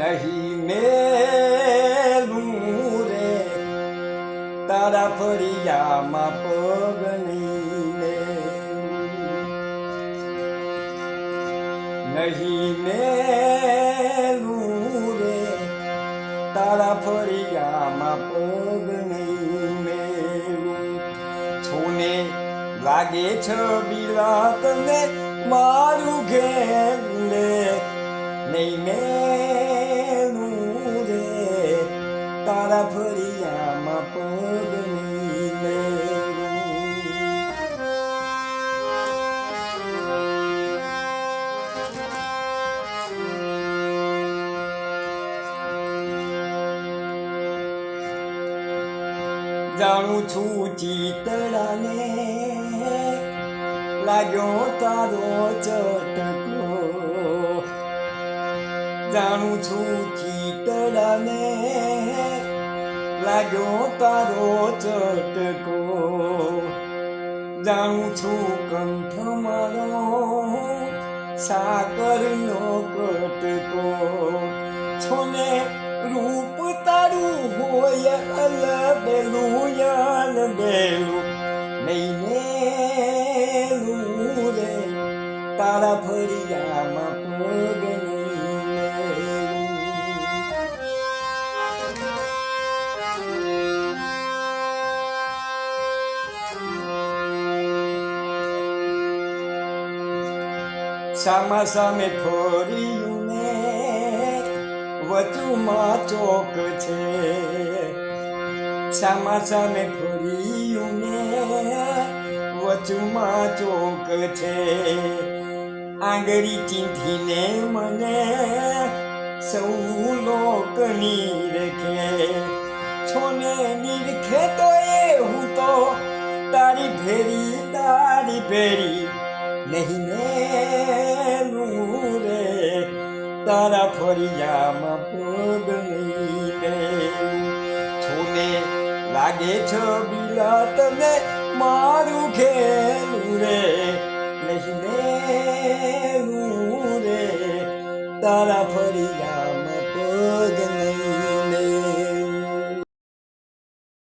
નહીં મેલું રે તારા ફરિયામાં પગ નહીં મેલું. રે તારા ફરિયામાં પગ નહીં મેલું છોને લાગે છે બીલા તને મારું ઘેર લે નહીં મેલું જાણું છું ચિતળાને લાગ્યો તારો ચટકો. જાણું છું ચિતળાને લાગ્યો તારો ચટકો. જાણું છું કંઠ મારો. સાકરનો કટકો. છોને રૂપ તારું હોય અલબેલું યાલ બેલું. નહીં રે તારા ફરિયામાં પગ સામા સામે ફર્યું ને વચુમાં ચોક છે. સામા સામે ફર્યું વચુમાં ચોક છે. આંગળી ચીંધીને મને સૌ લોકની રેખે. છોને નિરખે તો એ હું તો તારી ભેરી તારી ભેરી. નહીં મેલું તારા ફરિયામાં પગ નહીં છોને લાગે છે બીલા તને મારું ઘેરું રે. નહીં રે તારા ફરિયા